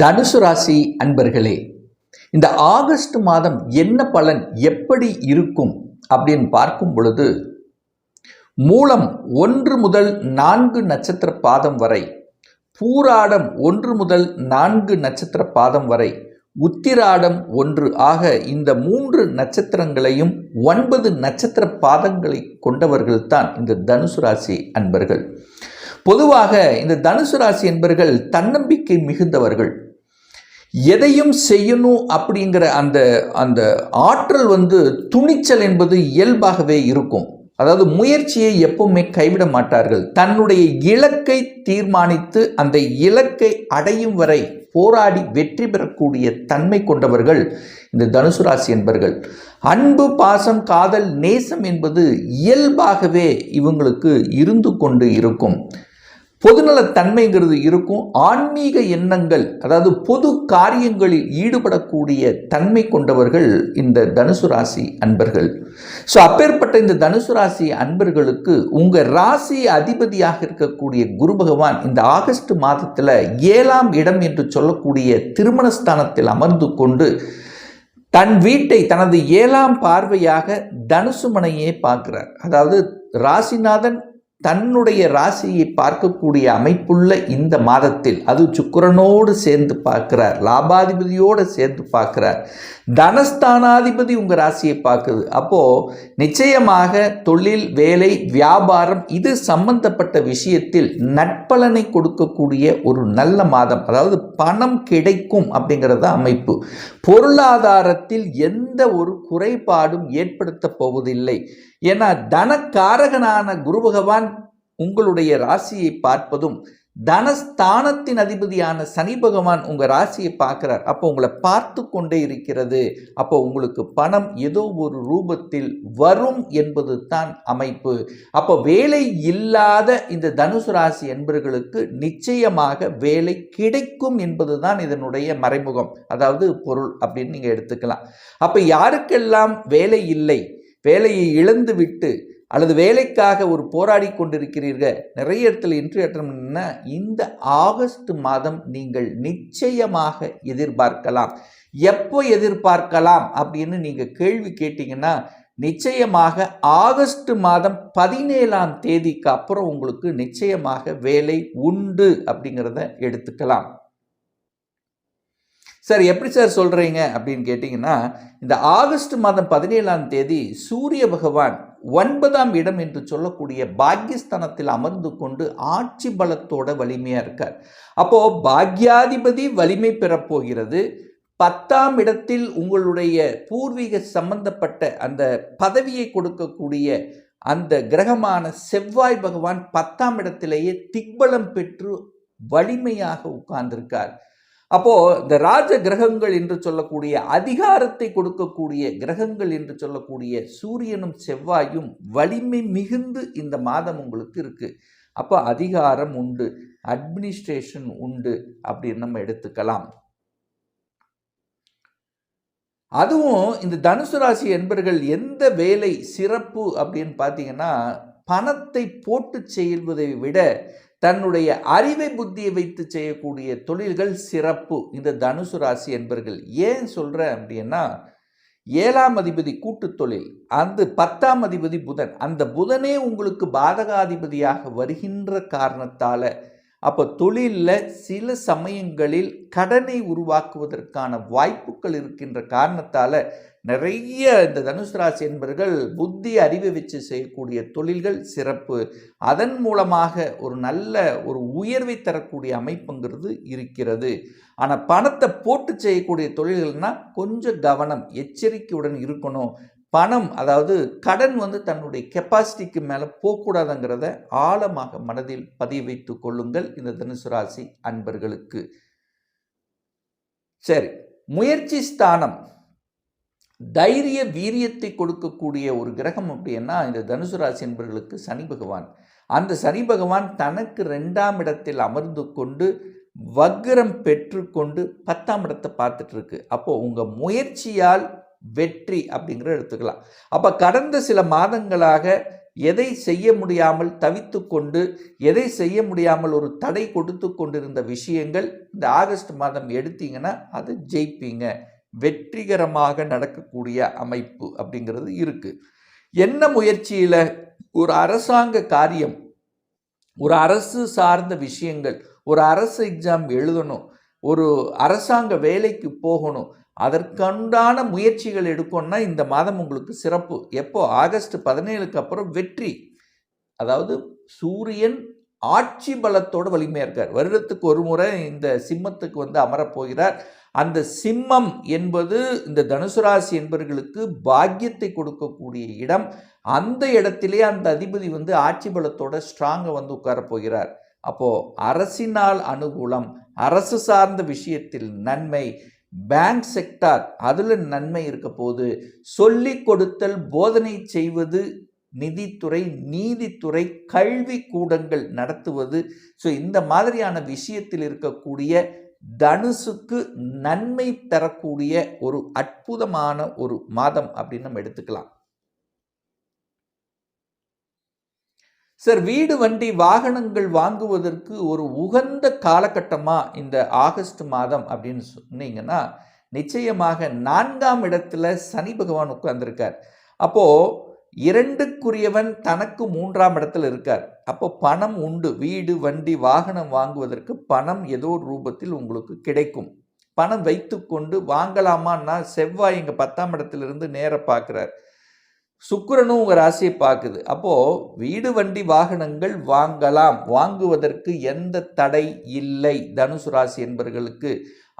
தனுசு ராசி அன்பர்களே இந்த ஆகஸ்ட் மாதம் என்ன பலன் எப்படி இருக்கும் அப்படின்னு பார்க்கும் பொழுது மூலம் ஒன்று முதல் நான்கு நட்சத்திர பாதம் வரை பூராடம் ஒன்று முதல் நான்கு நட்சத்திர பாதம் வரை உத்திராடம் ஒன்று ஆக இந்த மூன்று நட்சத்திரங்களையும் ஒன்பது நட்சத்திர பாதங்களை கொண்டவர்கள்தான் இந்த தனுசு ராசி அன்பர்கள். பொதுவாக இந்த தனுசு ராசி என்பர்கள் தன்னம்பிக்கை மிகுந்தவர்கள். எதையும் செய்யணும் அப்படிங்கிற அந்த அந்த ஆற்றல் வந்து துணிச்சல் என்பது இயல்பாகவே இருக்கும். அதாவது முயற்சியை எப்பவுமே கைவிட மாட்டார்கள். தன்னுடைய இலக்கை தீர்மானித்து அந்த இலக்கை அடையும் வரை போராடி வெற்றி பெறக்கூடிய தன்மை கொண்டவர்கள் இந்த தனுசு ராசி என்பர்கள். அன்பு பாசம் காதல் நேசம் என்பது இயல்பாகவே இவங்களுக்கு இருந்து கொண்டு இருக்கும். பொதுநலத்தன்மைங்கிறது இருக்கும். ஆன்மீக எண்ணங்கள் அதாவது பொது காரியங்களில் ஈடுபடக்கூடிய தன்மை கொண்டவர்கள் இந்த தனுசு ராசி அன்பர்கள். ஸோ அப்பேற்பட்ட இந்த தனுசு ராசி அன்பர்களுக்கு உங்கள் ராசி அதிபதியாக இருக்கக்கூடிய குரு பகவான் இந்த ஆகஸ்ட் மாதத்தில் ஏழாம் இடம் என்று சொல்லக்கூடிய திருமணஸ்தானத்தில் அமர்ந்து கொண்டு தன் வீட்டை தனது ஏழாம் பார்வையாக தனுசுமனையே பார்க்கிறார். அதாவது ராசிநாதன் தன்னுடைய ராசியை பார்க்கக்கூடிய அமைப்புள்ள இந்த மாதத்தில் அது சுக்கரனோடு சேர்ந்து பார்க்கிறார் லாபாதிபதியோடு சேர்ந்து பார்க்கிறார். தனஸ்தானாதிபதி உங்கள் ராசியை பார்க்குது. அப்போது நிச்சயமாக தொழில் வேலை வியாபாரம் இது சம்பந்தப்பட்ட விஷயத்தில் நட்பலனை கொடுக்கக்கூடிய ஒரு நல்ல மாதம். அதாவது பணம் கிடைக்கும் அப்படிங்கிறது அமைப்பு. பொருளாதாரத்தில் எந்த ஒரு குறைபாடும் ஏற்படுத்த போவதில்லை. ஏன்னா தனக்காரகனான குரு பகவான் உங்களுடைய ராசியை பார்ப்பதும் தனஸ்தானத்தின் அதிபதியான சனி பகவான் உங்கள் ராசியை பார்க்குறார். அப்போ உங்களை பார்த்து கொண்டே இருக்கிறது. அப்போ உங்களுக்கு பணம் ஏதோ ஒரு ரூபத்தில் வரும் என்பது தான் அமைப்பு. அப்போ வேலை இல்லாத இந்த தனுசு ராசி என்பவர்களுக்கு நிச்சயமாக வேலை கிடைக்கும் என்பது தான் இதனுடைய மறைமுகம். அதாவது பொருள் அப்படின்னு நீங்கள் எடுத்துக்கலாம். அப்போ யாருக்கெல்லாம் வேலை இல்லை வேலையை இழந்து விட்டு அல்லது வேலைக்காக ஒரு போராடி கொண்டிருக்கிறீர்கள். நிறைய இடத்துல இன்ட்ரி அட்டம்னா இந்த ஆகஸ்ட் மாதம் நீங்கள் நிச்சயமாக எதிர்பார்க்கலாம். எப்போ எதிர்பார்க்கலாம் அப்படின்னு நீங்கள் கேள்வி கேட்டிங்கன்னா நிச்சயமாக ஆகஸ்ட் மாதம் பதினேழாம் தேதிக்கு அப்புறம் உங்களுக்கு நிச்சயமாக வேலை உண்டு அப்படிங்கிறத எடுத்துக்கலாம். சார் எப்படி சார் சொல்கிறீங்க அப்படின்னு கேட்டிங்கன்னா இந்த ஆகஸ்ட் மாதம் பதினேழாம் தேதி சூரிய பகவான் ஒன்பதாம் இடம் என்று சொல்லக்கூடிய பாக்யஸ்தானத்தில் அமர்ந்து கொண்டு ஆட்சி பலத்தோட வலிமையாக இருக்கார். அப்போது பாக்யாதிபதி வலிமை பெறப்போகிறது பத்தாம் இடத்தில் உங்களுடைய பூர்வீக சம்பந்தப்பட்ட அந்த பதவியை கொடுக்கக்கூடிய அந்த கிரகமான செவ்வாய் பகவான் பத்தாம் இடத்திலேயே திக்பலம் பெற்று வலிமையாக உட்கார்ந்திருக்கார். அப்போது இந்த ராஜ கிரகங்கள் என்று சொல்லக்கூடிய அதிகாரத்தை கொடுக்கக்கூடிய கிரகங்கள் என்று சொல்லக்கூடிய சூரியனும் செவ்வாயும் வலிமை மிகுந்து இந்த மாதம் உங்களுக்கு இருக்குது அப்போ அதிகாரம் உண்டு அட்மினிஸ்ட்ரேஷன் உண்டு அப்படின்னு நம்ம எடுத்துக்கலாம். அதுவும் இந்த தனுசு ராசி என்பர்கள் எந்த வேலை சிறப்பு அப்படின்னு பார்த்தீங்கன்னா பணத்தை போட்டு செய்வதை விட தன்னுடைய அறிவை புத்தியை வைத்து செய்யக்கூடிய தொழில்கள் சிறப்பு. இந்த தனுசு ராசி என்பர்கள் ஏன் சொல்கிறேன் அப்படின்னா ஏழாம் அதிபதி கூட்டு தொழில் அந்த பத்தாம் அதிபதி புதன். அந்த புதனே உங்களுக்கு பாதகாதிபதியாக வருகின்ற காரணத்தால் அப்போ தொழிலில் சில சமயங்களில் கடனை உருவாக்குவதற்கான வாய்ப்புகள் இருக்கின்ற காரணத்தால் நிறைய இந்த தனுசு ராசி என்பர்கள் புத்தி அறிவை வச்சு செய்யக்கூடிய தொழில்கள் சிறப்பு. அதன் மூலமாக ஒரு நல்ல ஒரு உயர்வை தரக்கூடிய அமைப்புங்கிறது இருக்கிறது. ஆனால் பணத்தை போட்டு செய்யக்கூடிய தொழில்கள்னால் கொஞ்சம் கவனம் எச்சரிக்கையுடன் இருக்கணும். பணம் அதாவது கடன் வந்து தன்னுடைய கெப்பாசிட்டிக்கு மேலே போகக்கூடாதுங்கிறத ஆழமாக மனதில் பதிய வைத்து கொள்ளுங்கள் இந்த தனுசு ராசி அன்பர்களுக்கு. சரி முயற்சி ஸ்தானம். தைரிய வீரியத்தை கொடுக்கக்கூடிய ஒரு கிரகம் அப்படின்னா இந்த தனுசு ராசி என்பர்களுக்கு சனி பகவான். அந்த சனி பகவான் தனக்கு ரெண்டாம் இடத்தில் அமர்ந்து கொண்டு வக்ரம் பெற்றுக்கொண்டு பத்தாம் இடத்தை பார்த்துட்டு இருக்கு. அப்போ உங்கள் முயற்சியால் வெற்றி அப்படிங்கிற எடுத்துக்கலாம். அப்போ கடந்த சில மாதங்களாக எதை செய்ய முடியாமல் தவித்து கொண்டு எதை செய்ய முடியாமல் ஒரு தடை கொடுத்து கொண்டிருந்த விஷயங்கள் இந்த ஆகஸ்ட் மாதம் எடுத்தீங்கன்னா அதை ஜெயிப்பீங்க. வெற்றிகரமாக நடக்கக்கூடிய அமைப்பு அப்படிங்கிறது இருக்குது என்ன முயற்சியில்? ஒரு அரசாங்க காரியம் ஒரு அரசு சார்ந்த விஷயங்கள் ஒரு அரசு எக்ஸாம் எழுதணும் ஒரு அரசாங்க வேலைக்கு போகணும். அதற்குண்டான முயற்சிகள் எடுக்கணும்னா இந்த மாதம் உங்களுக்கு சிறப்பு. எப்போ? ஆகஸ்ட் பதினேழுக்கு அப்புறம் வெற்றி. அதாவது சூரியன் ஆட்சி பலத்தோட வலிமையாக இருக்கார். வருடத்துக்கு ஒரு முறை இந்த சிம்மத்துக்கு வந்து அமரப்போகிறார் அந்த சிம்மம் என்பது இந்த தனுசு ராசி என்பவர்களுக்கு பாக்கியத்தை கொடுக்கக்கூடிய இடம். அந்த இடத்திலே அந்த அதிபதி வந்து ஆட்சி பலத்தோட ஸ்ட்ராங்கை வந்து உட்காரப் போகிறார். அப்போது அரசினால் அனுகூலம் அரசு சார்ந்த விஷயத்தில் நன்மை பேங்க் செக்டார் அதில் நன்மை இருக்க போது சொல்லி கொடுத்தல் போதனை செய்வது நிதித்துறை நீதித்துறை கல்வி கூடங்கள் நடத்துவது ஸோ இந்த மாதிரியான விஷயத்தில் இருக்கக்கூடிய தனுசுக்கு நன்மை தரக்கூடிய ஒரு அற்புதமான ஒரு மாதம் அப்படின்னு நம்ம எடுத்துக்கலாம். சார் வீடு வண்டி வாகனங்கள் வாங்குவதற்கு ஒரு உகந்த காலகட்டமாக இந்த ஆகஸ்ட் மாதம் அப்படின்னு சொன்னீங்கன்னா நிச்சயமாக நான்காம் இடத்துல சனி பகவான் உட்கார்ந்துருக்கார். அப்போது இரண்டுக்குரியவன் தனக்கு மூன்றாம் இடத்துல இருக்கார். அப்போ பணம் உண்டு. வீடு வண்டி வாகனம் வாங்குவதற்கு பணம் ஏதோ ரூபத்தில் உங்களுக்கு கிடைக்கும். பணம் வைத்துக்கொண்டு வாங்கலாமான்னா செவ்வாய் இங்கே பத்தாம் இடத்துலேருந்து நேராக பார்க்குறார். சுக்கரனும் உங்கள் ராசியை பார்க்குது. அப்போது வீடு வண்டி வாகனங்கள் வாங்கலாம். வாங்குவதற்கு எந்த தடை இல்லை தனுசு ராசி என்பவர்களுக்கு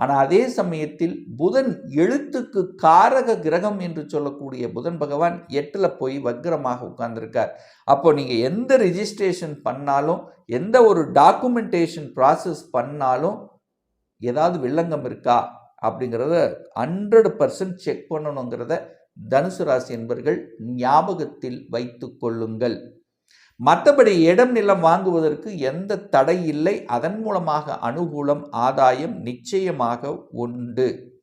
ஆனால் அதே சமயத்தில் புதன் எழுத்துக்கு காரக கிரகம் என்று சொல்லக்கூடிய புதன் பகவான் எட்டில் போய் வக்ரமாக உட்கார்ந்துருக்கார். அப்போ நீங்கள் எந்த ரிஜிஸ்ட்ரேஷன் பண்ணாலும் எந்த ஒரு டாக்குமெண்டேஷன் ப்ராசஸ் பண்ணாலும் ஏதாவது வில்லங்கம் இருக்கா? அப்படிங்கிறத ஹண்ட்ரட் பர்சன்ட் செக் பண்ணணுங்கிறத தனுசு ராசி என்பர்கள் ஞாபகத்தில் வைத்து கொள்ளுங்கள். மற்றபடி இடம் நிலம் வாங்குவதற்கு எந்த தடை இல்லை. அதன் மூலமாக அனுகூலம் ஆதாயம் நிச்சயமாக உண்டு.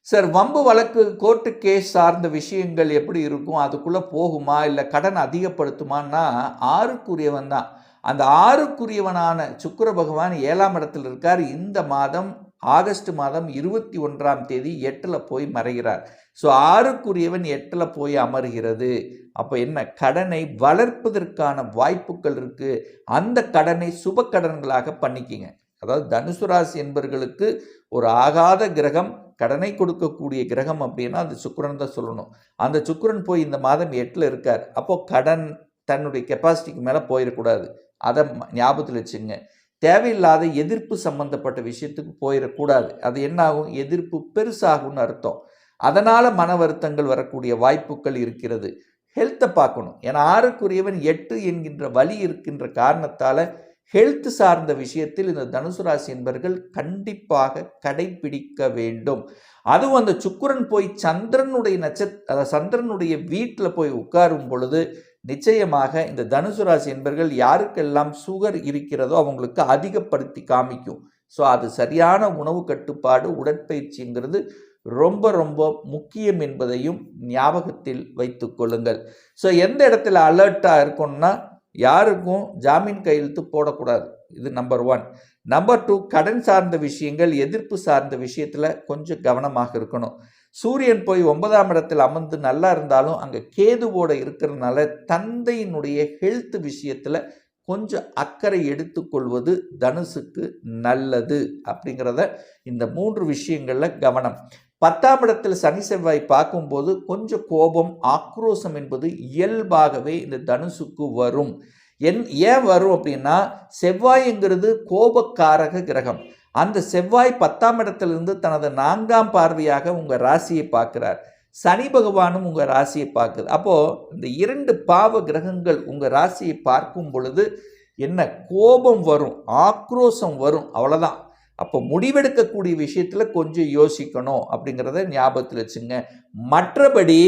சார் வம்பு வழக்கு கோர்ட்டு கேஸ் சார்ந்த விஷயங்கள் எப்படி இருக்கும்? அதுக்குள்ளே போகுமா? இல்லை கடன் அதிகப்படுத்துமான்னா ஆறுக்குரியவன் தான். அந்த ஆறுக்குரியவனான சுக்கர பகவான் ஏழாம் இடத்தில் இருக்கார். இந்த மாதம் ஆகஸ்ட் மாதம் இருபத்தி ஒன்றாம் தேதி எட்டில் போய் மறைகிறார். ஸோ ஆறுக்குரியவன் எட்டில் போய் அமர்கிறது. அப்போ என்ன? கடனை வளர்ப்பதற்கான வாய்ப்புகள் இருக்குது அந்த கடனை சுப கடன்களாக பண்ணிக்கிங்க. அதாவது தனுசு ராசி என்பவர்களுக்கு ஒரு ஆகாத கிரகம் கடனை கொடுக்கக்கூடிய கிரகம் அப்படின்னா அது சுக்கரன் தான் சொல்லணும். அந்த சுக்கரன் போய் இந்த மாதம் எட்டில் இருக்கார். அப்போது கடன் தன்னுடைய கெப்பாசிட்டிக்கு மேலே போயிடக்கூடாது. அதை ஞாபகத்தில் வச்சுங்க. தேவையில்லாத எதிர்ப்பு சம்பந்தப்பட்ட விஷயத்துக்கு போயிடக்கூடாது. அது என்ன ஆகும் எதிர்ப்பு பெருசாகும்னு அர்த்தம். அதனால் மன வருத்தங்கள் வரக்கூடிய வாய்ப்புகள் இருக்கிறது. ஹெல்த்தை பார்க்கணும். ஏன்னா ஆறுக்குரியவன் எட்டு என்கின்ற வழி இருக்கின்ற காரணத்தால் ஹெல்த் சார்ந்த விஷயத்தில் இந்த தனுசு ராசி என்பர்கள் கண்டிப்பாக கடைபிடிக்க வேண்டும். அதுவும் அந்த சுக்குரன் போய் சந்திரனுடைய நட்சத் சந்திரனுடைய வீட்டில் போய் உட்காரும் பொழுது நிச்சயமாக இந்த தனுசு ராசி என்பர்கள் யாருக்கெல்லாம் சுகர் இருக்கிறதோ அவங்களுக்கு அதிகப்படுத்தி காமிக்கும். ஸோ அது சரியான உணவு கட்டுப்பாடு உடற்பயிற்சிங்கிறது ரொம்ப ரொம்ப முக்கியம் என்பதையும் ஞாபகத்தில் வைத்து கொள்ளுங்கள். ஸோ எந்த இடத்துல அலர்ட்டாக இருக்கணும்னா யாருக்கும் ஜாமீன் கையெழுத்து போடக்கூடாது. இது நம்பர் ஒன் நம்பர் டூ கடன் சார்ந்த விஷயங்கள் எதிர்ப்பு சார்ந்த விஷயத்தில் கொஞ்சம் கவனமாக இருக்கணும். சூரியன் போய் ஒன்பதாம் இடத்தில் அமர்ந்து நல்லா இருந்தாலும் அங்கே கேதுவோடு இருக்கிறதுனால தந்தையினுடைய ஹெல்த் விஷயத்தில் கொஞ்சம் அக்கறை எடுத்துக்கொள்வது தனுசுக்கு நல்லது அப்படிங்கிறத இந்த மூன்று விஷயங்களில் கவனம். பத்தாம் இடத்தில் சனி செவ்வாய் பார்க்கும்போது கொஞ்சம் கோபம் ஆக்ரோசம் என்பது இயல்பாகவே இந்த தனுசுக்கு வரும். என் ஏன் வரும் அப்படின்னா செவ்வாய்ங்கிறது கோபக்காரக கிரகம். அந்த செவ்வாய் பத்தாம் இடத்திலிருந்து தனது நான்காம் பார்வையாக உங்கள் ராசியை பார்க்குறார். சனி பகவானும் உங்கள் ராசியை பார்க்குது. அப்போது இந்த இரண்டு பாவ கிரகங்கள் உங்கள் ராசியை பார்க்கும் பொழுது என்ன கோபம் வரும் ஆக்ரோஷம் வரும். அவ்வளோதான் அப்போ முடிவெடுக்கக்கூடிய விஷயத்தில் கொஞ்சம் யோசிக்கணும் அப்படிங்கிறத ஞாபகத்தில் வச்சுங்க. மற்றபடி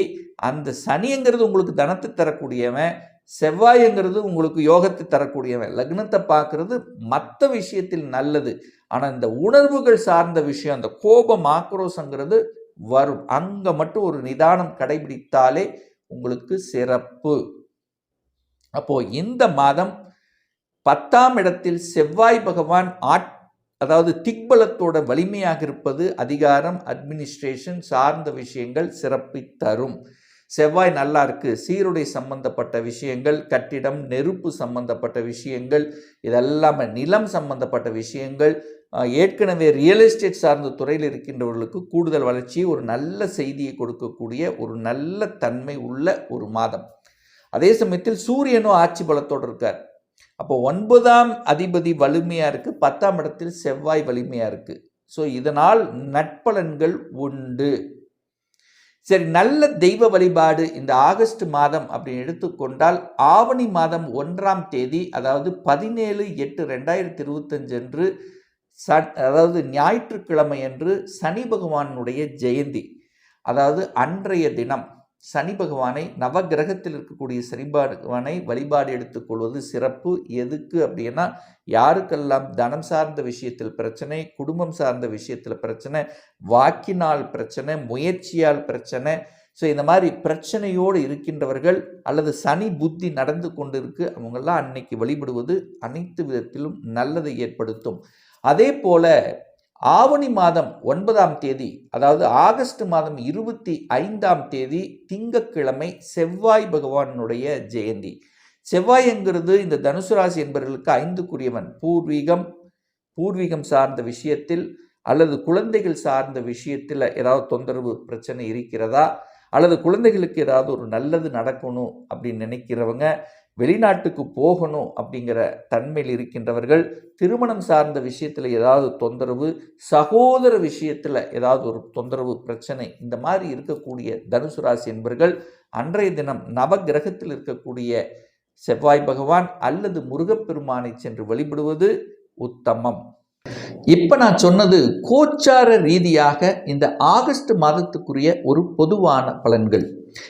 அந்த சனிங்கிறது உங்களுக்கு தனத்தை தரக்கூடியவன் செவ்வாய்ங்கிறது உங்களுக்கு யோகத்தை தரக்கூடியவன். லக்னத்தை பார்க்குறது மற்ற விஷயத்தில் நல்லது. ஆனால் இந்த உணர்வுகள் சார்ந்த விஷயம் அந்த கோபம் ஆக்ரோஷங்கிறது வரும். அங்கே மட்டும் ஒரு நிதானம் கடைபிடித்தாலே உங்களுக்கு சிறப்பு. அப்போது இந்த மாதம் பத்தாம் இடத்தில் செவ்வாய் பகவான் ஆட் அதாவது திக்பலத்தோட வலிமையாக இருப்பது அதிகாரம் அட்மினிஸ்ட்ரேஷன் சார்ந்த விஷயங்கள் சிறப்பி தரும். செவ்வாய் நல்லா இருக்கு. சீருடை சம்பந்தப்பட்ட விஷயங்கள் கட்டிடம் நெருப்பு சம்பந்தப்பட்ட விஷயங்கள் இதெல்லாமே நிலம் சம்பந்தப்பட்ட விஷயங்கள் ஏற்கனவே ரியல் எஸ்டேட் சார்ந்த துறையில் இருக்கின்றவர்களுக்கு கூடுதல் வளர்ச்சி ஒரு நல்ல செய்தியை கொடுக்கக்கூடிய ஒரு நல்ல தன்மை உள்ள ஒரு மாதம். அதே சமயத்தில் சூரியனும் ஆட்சி பலத்தோடு இருக்கார். அப்போ ஒன்பதாம் அதிபதி வலிமையாக இருக்குது பத்தாம் இடத்தில் செவ்வாய் வலிமையாக இருக்குது ஸோ இதனால் நட்பலன்கள் உண்டு. சரி நல்ல தெய்வ வழிபாடு இந்த ஆகஸ்ட் மாதம் அப்படின்னு எடுத்துக்கொண்டால் ஆவணி மாதம் ஒன்றாம் தேதி அதாவது பதினேழு எட்டு ரெண்டாயிரத்தி இருபத்தஞ்சு அன்று ச அதாவது ஞாயிற்றுக்கிழமை அன்று சனி பகவானுடைய ஜெயந்தி அதாவது அன்றைய தினம். சனி பகவானை நவகிரகத்தில் இருக்கக்கூடிய சனி பகவானை வழிபாடு எடுத்துக்கொள்வது சிறப்பு. எதுக்கு அப்படின்னா யாருக்கெல்லாம் தனம் சார்ந்த விஷயத்தில் பிரச்சனை குடும்பம் சார்ந்த விஷயத்தில் பிரச்சனை வாக்கினால் பிரச்சனை முயற்சியால் பிரச்சனை ஸோ இந்த மாதிரி பிரச்சனையோடு இருக்கின்றவர்கள் அல்லது சனி புத்தி நடந்து கொண்டிருக்கு அவங்கெல்லாம் அன்னைக்கு வழிபடுவது அனைத்து விதத்திலும் நல்லதை ஏற்படுத்தும். அதே போல ஆவணி மாதம் ஒன்பதாம் தேதி அதாவது ஆகஸ்ட் மாதம் இருபத்தி ஐந்தாம் தேதி திங்கட்கிழமை செவ்வாய் பகவானுடைய ஜெயந்தி. செவ்வாய்ங்கிறது இந்த தனுசு ராசி என்பவர்களுக்கு ஐந்துக்குரியவன். பூர்வீகம் பூர்வீகம் சார்ந்த விஷயத்தில் அல்லது குழந்தைகள் சார்ந்த விஷயத்தில் ஏதாவது தொந்தரவு பிரச்சனை இருக்கிறதா? அல்லது குழந்தைகளுக்கு ஏதாவது ஒரு நல்லது நடக்கணும் அப்படின்னு நினைக்கிறவங்க வெளிநாட்டுக்கு போகணும் அப்படிங்கிற தன்மையில் இருக்கின்றவர்கள் திருமணம் சார்ந்த விஷயத்தில் ஏதாவது தொந்தரவு சகோதர விஷயத்தில் ஏதாவது ஒரு தொந்தரவு பிரச்சனை இந்த மாதிரி இருக்கக்கூடிய தனுசு ராசி என்பவர்கள் அன்றைய தினம் நவகிரகத்தில் இருக்கக்கூடிய செவ்வாய் பகவான் அல்லது முருகப்பெருமானை சென்று வழிபடுவது உத்தமம். இப்போ நான் சொன்னது கோச்சார ரீதியாக இந்த ஆகஸ்ட் மாதத்துக்குரிய ஒரு பொதுவான பலன்கள்.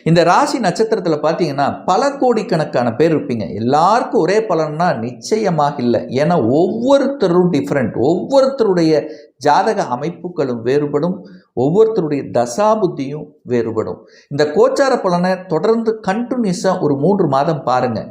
இந்த ராசி நட்சத்திரத்தில் பார்த்தீங்கன்னா பல கோடிக்கணக்கான பேர் இருப்பீங்க. எல்லாருக்கும் ஒரே பலன்னா நிச்சயமாக இல்லை. ஏன்னா ஒவ்வொருத்தரும் டிஃப்ரெண்ட் ஒவ்வொருத்தருடைய ஜாதக அமைப்புகளும் வேறுபடும். ஒவ்வொருத்தருடைய தசாபுத்தியும் வேறுபடும். இந்த கோச்சார பலனை தொடர்ந்து கண்டினியூஸாக ஒரு மூன்று மாதம் பாருங்கள்